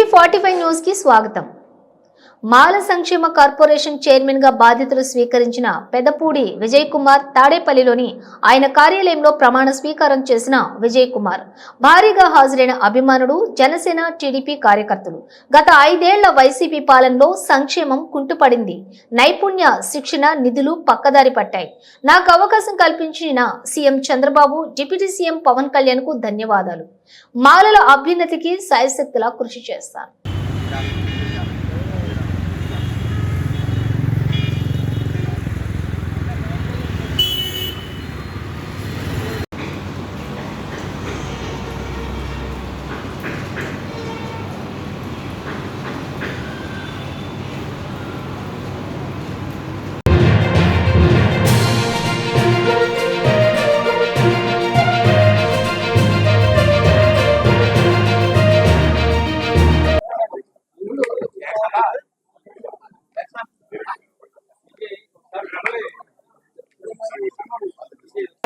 AP forty five news కి స్వాగతం మాల సంక్షేమ కార్పొరేషన్ చైర్మన్గా బాధ్యతలు స్వీకరించిన పెదపూడి విజయ్ కుమార్ తాడేపల్లిలోని ఆయన కార్యాలయంలో ప్రమాణ స్వీకారం చేసిన విజయ్ కుమార్ భారీగా హాజరైన అభిమానుడు జనసేన టీడీపీ కార్యకర్తలు. గత ఐదేళ్ళ వైసీపీ పాలనలో సంక్షేమం కుంటుపడింది. నైపుణ్య శిక్షణ నిధులు పక్కదారి పట్టాయి. నాకు అవకాశం కల్పించిన CM Chandrababu deputy CM Pavan కళ్యాణ్కు ధన్యవాదాలు. మాలల అభ్యున్నతికి సాయశక్తులా కృషి చేస్తాను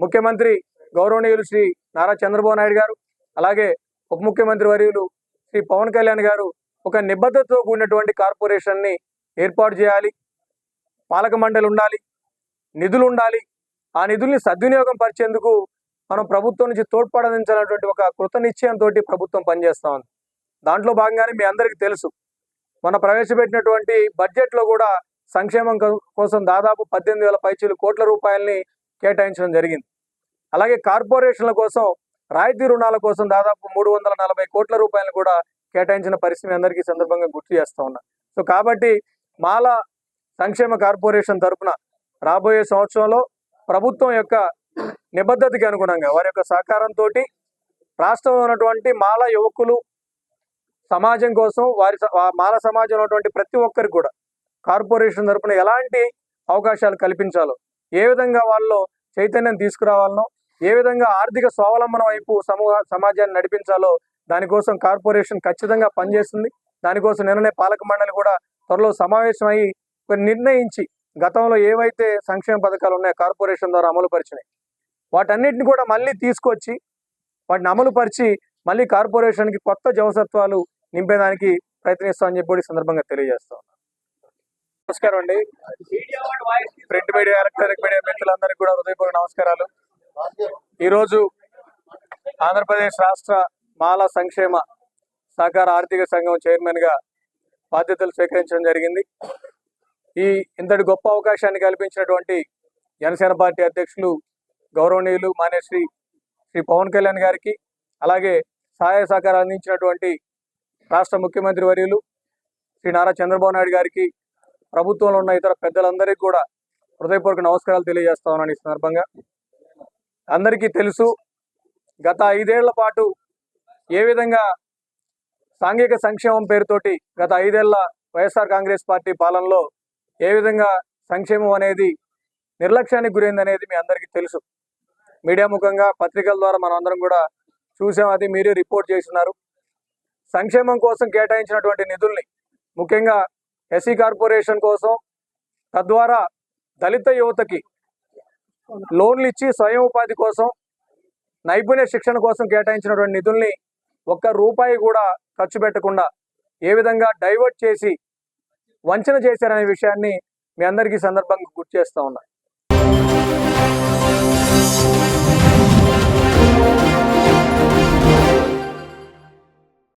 ముఖ్యమంత్రి గౌరవనీయులు శ్రీ నారా చంద్రబాబు నాయుడు గారు అలాగే ఉప ముఖ్యమంత్రి వర్యులు శ్రీ పవన్ కళ్యాణ్ గారు ఒక నిబద్ధతతో కూడినటువంటి కార్పొరేషన్ని ఏర్పాటు చేయాలి. పాలక మండలి ఉండాలి నిధులు ఉండాలి. ఆ నిధుల్ని సద్వినియోగం పరిచేందుకు మనం ప్రభుత్వం నుంచి తోడ్పడించాలన్నటువంటి ఒక కృత నిశ్చయంతో ప్రభుత్వం పనిచేస్తా ఉంది. దాంట్లో భాగంగానే మీ అందరికీ తెలుసు. మన ప్రవేశపెట్టినటువంటి బడ్జెట్లో కూడా సంక్షేమం కోసం దాదాపు పద్దెనిమిది వేల పైచీలు కోట్ల రూపాయలని కేటాయించడం జరిగింది. అలాగే కార్పొరేషన్ల కోసం రాయితీ రుణాల కోసం దాదాపు మూడు వందల నలభై కోట్ల రూపాయలు కూడా కేటాయించిన పరిస్థితి అందరికీ సందర్భంగా గుర్తు చేస్తూ ఉన్నా. సో కాబట్టి మాల సంక్షేమ కార్పొరేషన్ తరపున రాబోయే సంవత్సరంలో ప్రభుత్వం యొక్క నిబద్ధతకి అనుగుణంగా వారి యొక్క సహకారంతో రాష్ట్రంలో ఉన్నటువంటి మాల యువకులు సమాజం కోసం వారి స- మాల సమాజంలో ఉన్నటువంటి ప్రతి ఒక్కరికి కూడా కార్పొరేషన్ తరపున ఎలాంటి అవకాశాలు కల్పించాలో ఏ విధంగా వాళ్ళలో చైతన్యం తీసుకురావాలనో ఏ విధంగా ఆర్థిక స్వావలంబన వైపు సమూహ సమాజాన్ని నడిపించాలో దానికోసం కార్పొరేషన్ ఖచ్చితంగా పనిచేస్తుంది. దానికోసం నిన్ననే పాలక మండలి కూడా త్వరలో సమావేశమై నిర్ణయించి గతంలో ఏవైతే సంక్షేమ పథకాలు ఉన్నాయో కార్పొరేషన్ ద్వారా అమలు పరిచినాయి వాటన్నిటిని కూడా మళ్ళీ తీసుకొచ్చి వాటిని అమలు పరిచి మళ్ళీ కార్పొరేషన్కి కొత్త జవసత్వాలు నింపేదానికి ప్రయత్నిస్తామని చెప్పి సందర్భంగా తెలియజేస్తా నమస్కారం అండి. ప్రింట్ మీడియా ఎలక్ట్రానిక్ మీడియా మిత్రులందరికీ కూడా హృదయపూర్వక నమస్కారాలు. ఈరోజు ఆంధ్రప్రదేశ్ రాష్ట్ర మాల సంక్షేమ సహకార ఆర్థిక సంఘం చైర్మన్గా బాధ్యతలు స్వీకరించడం జరిగింది. ఈ ఇంతటి గొప్ప అవకాశాన్ని కల్పించినటువంటి జనసేన పార్టీ అధ్యక్షులు గౌరవనీయులు మాన్యశ్రీ శ్రీ పవన్ కళ్యాణ్ గారికి అలాగే సహాయ సహకారం అందించినటువంటి రాష్ట్ర ముఖ్యమంత్రి వర్యులు శ్రీ నారా చంద్రబాబు నాయుడు గారికి ప్రభుత్వంలో ఉన్న ఇతర పెద్దలందరికీ కూడా హృదయపూర్వక నమస్కారాలు తెలియజేస్తా ఉన్నాను ఈ సందర్భంగా. అందరికీ తెలుసు గత ఐదేళ్ళ పాటు ఏ విధంగా సాంఘిక సంక్షేమం పేరుతోటి గత ఐదేళ్ళ వైఎస్ఆర్ కాంగ్రెస్ పార్టీ పాలనలో ఏ విధంగా సంక్షేమం అనేది నిర్లక్ష్యానికి గురైంది అనేది మీ అందరికీ తెలుసు. మీడియా ముఖంగా పత్రికల ద్వారా మనం అందరం కూడా చూసాం అది మీరే రిపోర్ట్ చేస్తున్నారు సంక్షేమం కోసం కేటాయించినటువంటి నిధుల్ని ముఖ్యంగా ఎస్సీ కార్పొరేషన్ కోసం తద్వారా దళిత యువతకి లోన్లు ఇచ్చి స్వయం ఉపాధి కోసం నైపుణ్య శిక్షణ కోసం కేటాయించినటువంటి నిధుల్ని ఒక్క రూపాయి కూడా ఖర్చు పెట్టకుండా ఏ విధంగా డైవర్ట్ చేసి వంచన చేశారనే విషయాన్ని మీ అందరికీ సందర్భంగా గుర్తు చేస్తా ఉన్నా.